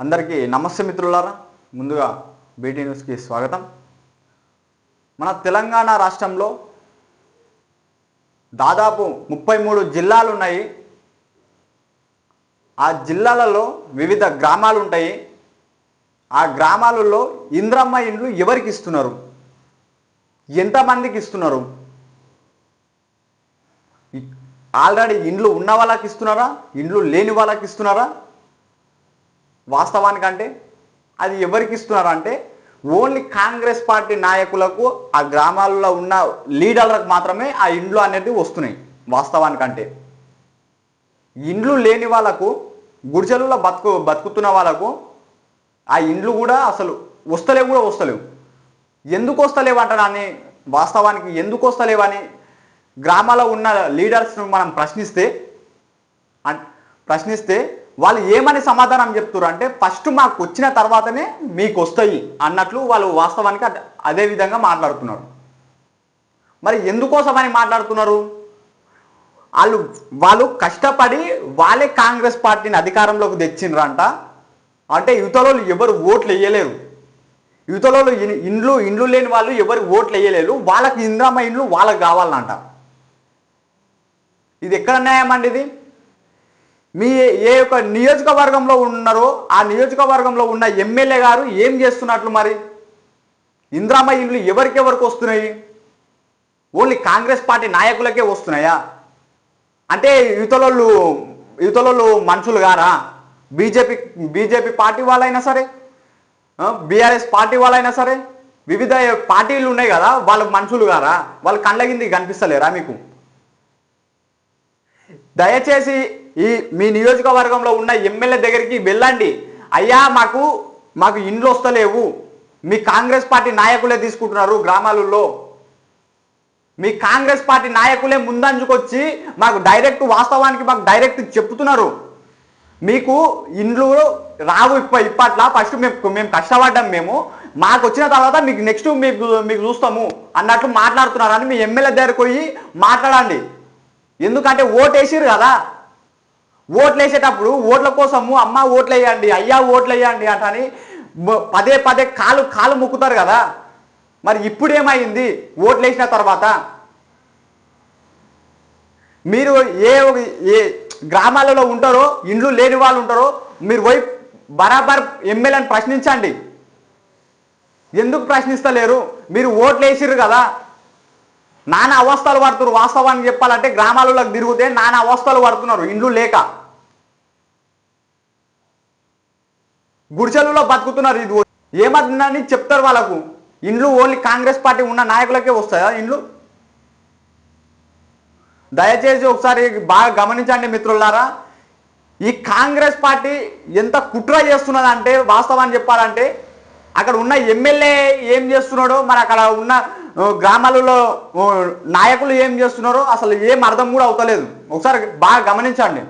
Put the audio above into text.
అందరికీ నమస్తే మిత్రులారా. ముందుగా బీటీ న్యూస్కి స్వాగతం. మన తెలంగాణ రాష్ట్రంలో దాదాపు ముప్పై మూడు జిల్లాలు ఉన్నాయి. ఆ జిల్లాలలో వివిధ గ్రామాలు ఉంటాయి. ఆ గ్రామాలలో ఇంద్రమ్మ ఇండ్లు ఎవరికి ఇస్తున్నారు? ఎంతమందికి ఇస్తున్నారు? ఆల్రెడీ ఇండ్లు ఉన్న వాళ్ళకి ఇస్తున్నారా? ఇండ్లు లేని వాళ్ళకి ఇస్తున్నారా? వాస్తవానికంటే అది ఎవరికి ఇస్తున్నారు అంటే ఓన్లీ కాంగ్రెస్ పార్టీ నాయకులకు ఆ గ్రామాల్లో ఉన్న లీడర్లకు మాత్రమే ఆ ఇండ్లు అనేది వస్తున్నాయి వాస్తవానికంటే. ఇండ్లు లేని వాళ్ళకు గుడిసెలలో బతుకు బతుకుతున్న వాళ్ళకు ఆ ఇండ్లు కూడా అసలు వస్తలేవు కూడా వస్తలేవు. ఎందుకు వస్తలేవు అంటానని వాస్తవానికి ఎందుకు వస్తలేవని గ్రామాల్లో ఉన్న లీడర్స్ను మనం ప్రశ్నిస్తే అన్- ప్రశ్నిస్తే వాళ్ళు ఏమని సమాధానం చెప్తారు అంటే ఫస్ట్ మాకు వచ్చిన తర్వాతనే మీకు వస్తాయి అన్నట్లు వాళ్ళు వాస్తవానికి అదే విధంగా మాట్లాడుతున్నారు. మరి ఎందుకోసమని మాట్లాడుతున్నారు? వాళ్ళు వాళ్ళు కష్టపడి వాళ్ళే కాంగ్రెస్ పార్టీని అధికారంలోకి తెచ్చిండ్రంట అంటే. యువతలో ఎవరు ఓట్లు వేయలేరు. యువతలో ఇండ్లు ఇండ్లు లేని వాళ్ళు ఎవరు ఓట్లు వేయలేరు. వాళ్ళకి ఇంద్రమ్మ ఇండ్లు వాళ్ళకి కావాలంట. ఇది ఎక్కడ న్యాయం అండి ఇది? మీ ఏ యొక్క నియోజకవర్గంలో ఉన్నారో ఆ నియోజకవర్గంలో ఉన్న ఎమ్మెల్యే గారు ఏం చేస్తున్నట్లు మరి? ఇంద్రమ్మ ఇండ్లు ఎవరికెవరికి వస్తున్నాయి? ఓన్లీ కాంగ్రెస్ పార్టీ నాయకులకే వస్తున్నాయా? అంటే యువతలోళ్ళు యువతలోళ్ళు మనుషులు గారా? బీజేపీ బీజేపీ పార్టీ వాళ్ళైనా సరే బీఆర్ఎస్ పార్టీ వాళ్ళైనా సరే వివిధ పార్టీలు ఉన్నాయి కదా వాళ్ళ మనుషులు గారా? వాళ్ళ కళ్ళ కింద కనిపిస్తలేరా మీకు? దయచేసి ఈ మీ నియోజకవర్గంలో ఉన్న ఎమ్మెల్యే దగ్గరికి వెళ్ళండి. అయ్యా మాకు మాకు ఇండ్లు వస్తలేవు. మీ కాంగ్రెస్ పార్టీ నాయకులే తీసుకుంటున్నారు గ్రామాలలో. మీ కాంగ్రెస్ పార్టీ నాయకులే ముందంజుకొచ్చి మాకు డైరెక్ట్ వాస్తవానికి మాకు డైరెక్ట్ చెప్తున్నారు. మీకు ఇండ్లు రావు ఇప్ప ఇప్పట్లా ఫస్ట్ మేము మేము కష్టపడ్డాం మేము. మాకు వచ్చిన తర్వాత మీకు నెక్స్ట్ మీకు మీకు చూస్తాము అన్నట్లు మాట్లాడుతున్నారని మీ ఎమ్మెల్యే దగ్గరకు పోయి మాట్లాడండి. ఎందుకంటే ఓటు వేసిరు కదా. ఓట్లు వేసేటప్పుడు ఓట్ల కోసము అమ్మ ఓట్లు వేయండి అయ్యా ఓట్లు వేయండి అంటని అని పదే పదే కాలు కాలు మొక్కుతారు కదా. మరి ఇప్పుడు ఏమైంది ఓట్లు వేసిన తర్వాత మీరు ఏ ఒక- ఏ గ్రామాలలో ఉంటారో ఇండ్లు లేని వాళ్ళు ఉంటారో మీరు పోయి బరాబర్ ఎమ్మెల్యేని ప్రశ్నించండి. ఎందుకు ప్రశ్నిస్తలేరు? మీరు ఓట్లు వేసిర్రు కదా. నానా అవస్థలు పడుతున్నారు. వాస్తవాన్ని చెప్పాలంటే గ్రామాలలోకి తిరిగితే నానా అవస్థలు పడుతున్నారు. ఇండ్లు లేక. గుడిసెలలో బతుకుతున్నారు ఇది ఏమవుతుందని చెప్తారు వాళ్ళకు. ఇండ్లు ఓన్లీ కాంగ్రెస్ పార్టీ ఉన్న నాయకులకే వస్తాయా ఇండ్లు? దయచేసి ఒకసారి బాగా గమనించండి మిత్రులారా. ఈ కాంగ్రెస్ పార్టీ ఎంత కుట్ర చేస్తున్నదంటే వాస్తవాన్ని చెప్పాలంటే అక్కడ ఉన్న ఎమ్మెల్యే ఏం చేస్తున్నాడో మరి అక్కడ ఉన్న గ్రామాలలో నాయకులు ఏం చేస్తున్నారో అసలు ఏం అర్థం కూడా అవుతలేదు. ఒకసారి బాగా గమనించండి.